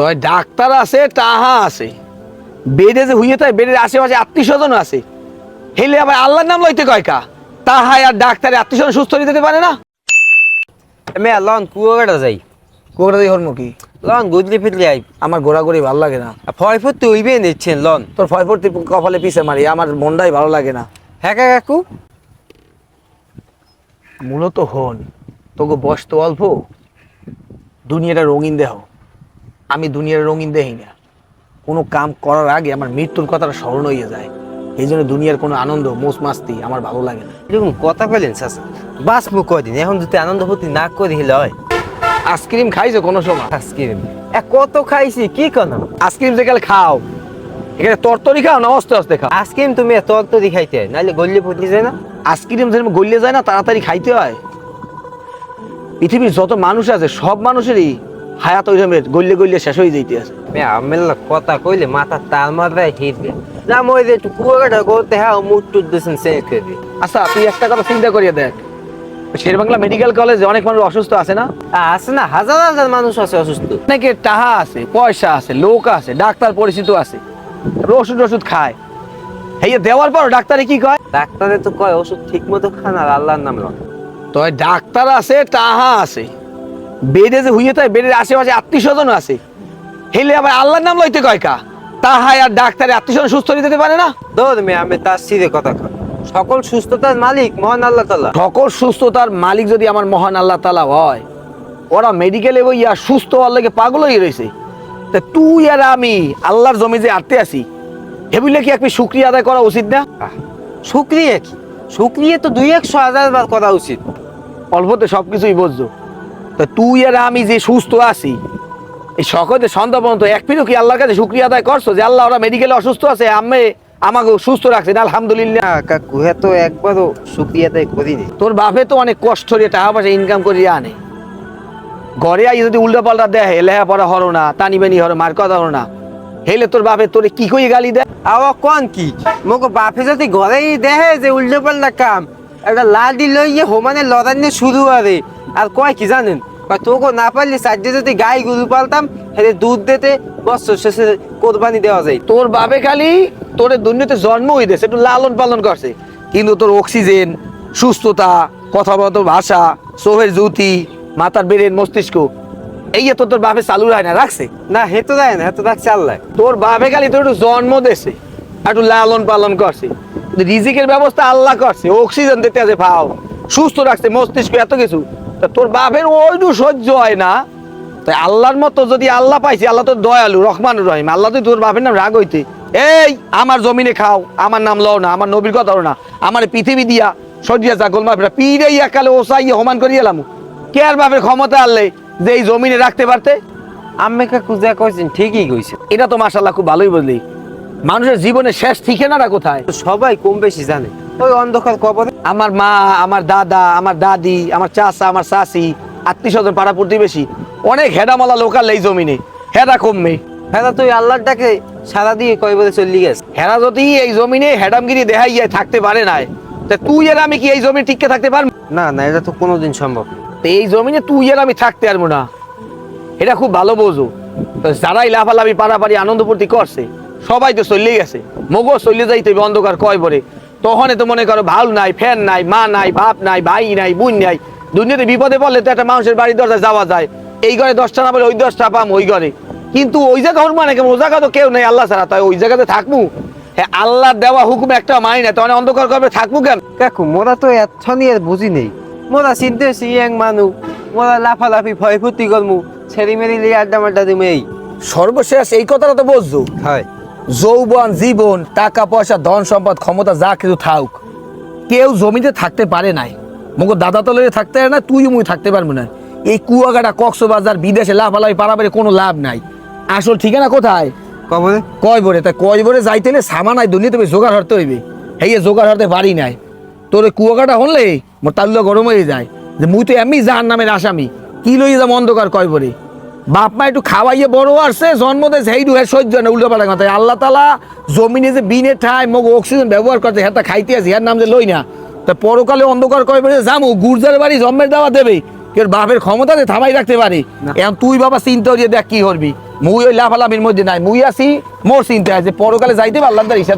তো ডাক্তার আছে টাহা আছে। বেডে যে হুইয়ে থাকে বেডের আশেপাশে আত্মীয় স্বজন আছে। হেলে আবার আল্লাহর নাম লইতে কয় কা? তাহাই আর ডাক্তারে আত্মীয় স্বজন সুস্থ যেতে পারে না। মে লন কুয়াকাটা যাই। কোকড়া দিয়ে হরমুখী। Loan গুদলি ফিরলি I. আমার ঘোরাঘুরি ভালো লাগে না। ফয় ফুটতে হইবে নিচ্ছেন লন। তোর ফয় পড়তে কপালে পিছে মারি আমার মনটাই ভালো লাগে না। হ্যাঁ কাকু? মূলত হন তোকে বয়স তো অল্প। দুনিয়াটা রঙিন দেহ। আমি দুনিয়ার রঙিন দেহি না কোনো কাম করার আগে আমার মৃত্যুর কথাটা স্মরণ হয়ে যায়। এই জন্য দুনিয়ার কোনো আনন্দ মোস মাস্তি আমার ভালো লাগে না। এরকম কথা কইলেন চাচা বাঁচবো কদিন এখন যদি আনন্দ ফুর্তি না করি হলে হয়? আইসক্রিম খাইছো কোনো সময়? আইসক্রিম। এ কত খাইছি কি কেন? আইসক্রিম যে গেলে খাও। এখানে তরতরি খাও না অস্তে অস্তে খাও? আইসক্রিম তুমি তর তরি খাইতে নাহলে গল্লি ফুটি যায় না? আইসক্রিম যেরকম গলিয়ে যায় না তাড়াতাড়ি খাইতে হয়। পৃথিবীর যত মানুষ আছে সব মানুষেরই হায়াত ওই রকমের গলিয়ে গলিয়ে শেষ হয়ে যাইতে আছে। মে আমেলা কথা কইলে মাথা তাল মাথায় হিটবে না মই যে কুয়াকাটা করতে হ্যাঁ মুখ টুট দিয়েছেন চেঞ্জ করে দিই আচ্ছা তুই একটা কথা চিন্তা করিয়ে দেখ। শেরবাংলা মেডিকেল কলেজে অনেক মানুষ অসুস্থ আছে না? আছে না হাজার হাজার মানুষ আছে অসুস্থ। অনেকে টাহা আছে পয়সা আছে লোক আছে ডাক্তার পরিচিত আছে। ওষুধ ওষুধ খায়। এই দেওয়ার পর ডাক্তারে কি কয়? ডাক্তারে তো কয় ওষুধ ঠিক মতো খান আর আল্লাহর নাম লন। তো ডাক্তার আছে টাহা আছে। বেডে যে হুইয়ে থাকে বেডের আশেপাশে আত্মীয় স্বজন আছে। হেলে আবার আল্লাহর নাম লইতে কয় কা? তাহাই আর ডাক্তারে আত্মীয় স্বজন সুস্থ হয়ে যেতে পারে না? দৌড় মে আমি তার সিরে কথা কয় সকল সুস্থতার মালিক মহান আল্লাহ তাল্লাহ সকল সুস্থতার মালিক যদি আমার মহান আল্লাহ তালা হয় ওরা মেডিকেলে বইয়া সুস্থ হওয়ার লাগে পাগল হয়ে রয়েছে তা তুই আর আমি আল্লাহর জমি যে আটতে আছি এগুলো কি একটু শুক্রিয়া আদায় করা উচিত না? শুক্রিয়া কি? শুক্রিয়া তো দুই একশো হাজার বার করা উচিত। অল্পতে সব কিছুই বুঝছ তা তুই আর আমি যে সুস্থ আছি এই সকলে সন্ধ্যা পর্যন্ত এক পিনও কি আল্লাহর কাছে শুক্রিয়া আদায় করছ যে আল্লাহ ওরা মেডিকেলে অসুস্থ আছে আমি আমাকে সুস্থ রাখছেন আলহামদুলিল্লাহ। না কাকু হ্যাঁ তো একবারও শুক্রিয়া তাই করিনি। তোর বাপে তো অনেক কষ্ট দিয়ে টাকা পয়সা ইনকাম করিয়ে আনে। ঘরে আই যদি উল্টা পাল্টা দেয় লেহা পড়া হরো না টানি বেনি হরো মার কথা হরো না হেলে তোর বাপে তোরে কি কই গালি দেয়? আওয়া কোন কি? মোক বাপে যদি ঘরেই দেহে যে উল্টো পাল্টা কাম একটা লাডি লইয়ে হোমানে লড়াইনে শুরু আরে আর কয় কি জানেন? তোকে না পারলে চারটে যদি গাই গরু পালতাম, হেলে দুধ দিতে, বছর শেষে কোরবানি দেওয়া যায়। তোর বাপে খালি তোর দুর্নীতি জন্ম হইতেছে একটু লালন পালন করছে। কিন্তু তোর অক্সিজেন সুস্থতা কথা কথাবত ভাষা সোহের জ্যোতি মাথার ব্রেন, মস্তিষ্ক, এই তো তোর বাপে চালু হয় না, রাখছে? না, হে তো দেয় না হেতো রাখছে আল্লাহ। তোর বাপে খালি তোর একটু জন্ম দেছে একটু লালন পালন করছে। রিজিকের ব্যবস্থা আল্লাহ করছে অক্সিজেন দিতে আছে ভাও সুস্থ রাখছে মস্তিষ্ক, এত কিছু। তা তোর বাপের ওইটু সহ্য হয় না। তাই আল্লাহর মতো যদি আল্লাহ পাইছি আল্লাহ তো দয়ালু রহমানুর রহিম। আল্লাহ তো তোর বাপের নাম রাগ হইতে এই আমার জমিনে খাও আমার নাম লও না আমার নবীর কথা লও না আমার পৃথিবী দিয়া সজিয়া চাকল মাফিরা পিড়ে একালে ওসাইয়ে সমান করে এলাম। কে আর বাপের ক্ষমতা আনলে যে এই জমিনে রাখতে পারতে? আম্মে কাকু যা কইছেন ঠিকই কইছে এটা তো মাসাল্লাহ খুব ভালোই বুঝলি মানুষের জীবনে শেষ ঠিকানাটা কোথায়? সবাই কম বেশি জানে। ওই অন্ধকার কবরে। আমার মা আমার দাদা আমার দাদি আমার চাচা আমার চাচি আত্মীয় স্বজন পাড়া প্রতিবেশী অনেক হেডামালা লোকাল এই জমিনে। হেডা কমবে। হ্যাঁ তুই আল্লাহর ডাকে সারা দিয়ে কয় বলে চলি গেছে হেরা যদি এই জমিনে হেডামগিরি দেখাই যায় থাকতে পারে না তা তুই আর আমি কি এই জমি টিকে থাকতে পারব? না না এটা তো কোনোদিন সম্ভব তো এই জমিনে তুই আর আমি থাকতে পারব না। এটা খুব ভালো বোঝো। তো যারাই লাফালাফি পারাপারি আনন্দ ফুর্তি করছে সবাই তো চলে গেছে। মগো চলে যাইতে অন্ধকার কয় পরে তখন তো মনে করো ভালো নাই ফ্যান নাই মা নাই বাপ নাই ভাই নাই বোন নাই। দুনিয়াতে বিপদে পড়লে তো একটা মানুষের বাড়ির দরজা যাওয়া যায়। এই ঘরে দশটা না বলে ওই দশটা পাম ওই ঘরে। কিন্তু ওই জায়গা হর মানে কেমন ও জায়গা তো কেউ নেই আল্লাহ ছাড়া। তাই ওই জায়গাতে থাকব? হ্যাঁ আল্লাহর দেওয়া হুকুম একটা মানি না তখন অন্ধকার করবে থাকব কেন? কাকু মোরা তো এতখানি আর বুঝি নেই। মোরা চিনতে ইয়াং মানু মোরা লাফালাফি ভয় ফুর্তি করমু ছেড়ি মেরি লিয়ে আড্ডা মাড্ডা দিমু এই। সর্বশেষ এই কথাটা তো বুঝছ। হয়। যৌবন জীবন টাকা পয়সা ধন সম্পদ ক্ষমতা যা কিছু থাক কেউ জমিতে থাকতে পারে নাই। মগো দাদা তলে থাকতে পারে না তুই মুই থাকতে পারব না। এই কুয়াকাটা কক্সবাজার বিদেশে লাফালাফি পারাপারে কোনো লাভ নাই। আসল ঠিকানা কোথায়? কবরে। কয় বরে তাই কয় বরে যাইতে হলে সামান নাই দুনিয়া তুমি জোগাড় হরতে হইবে। এই জোগাড় হরতে পারি নাই। তোর কুয়াকাটা হলে মোর তাল্লুয়া গরম হয়ে যায়। যে মুই তো এমনি জাহান নামের আসামি। কি লইয়ে যাব অন্ধকার কয় বরে বাপ মা একটু খাওয়াইয়ে বড় আসছে জন্ম দেয় সেই ডুহে সহ্য না উল্টো পাল্টা কথা। আল্লাহ তালা জমিনে যে বিনে ঠাই মগ অক্সিজেন ব্যবহার করছে হ্যাঁ খাইতে আছে হ্যার নাম যে লই না। তা পরকালে অন্ধকার কয় বলে যামু গুর্জার বাড়ি জন্মের দেওয়া দেবে। কেউ বাপের ক্ষমতা যে থামাই রাখতে পারি। এখন তুই বাবা চিন্তা করিয়ে দেখ কি করবি। মুই ওই লাফালাফির মধ্যে নাই মুই আছি মোর চিন্তা আছে পরকালে যাইতে পারলাম তার হিসাব।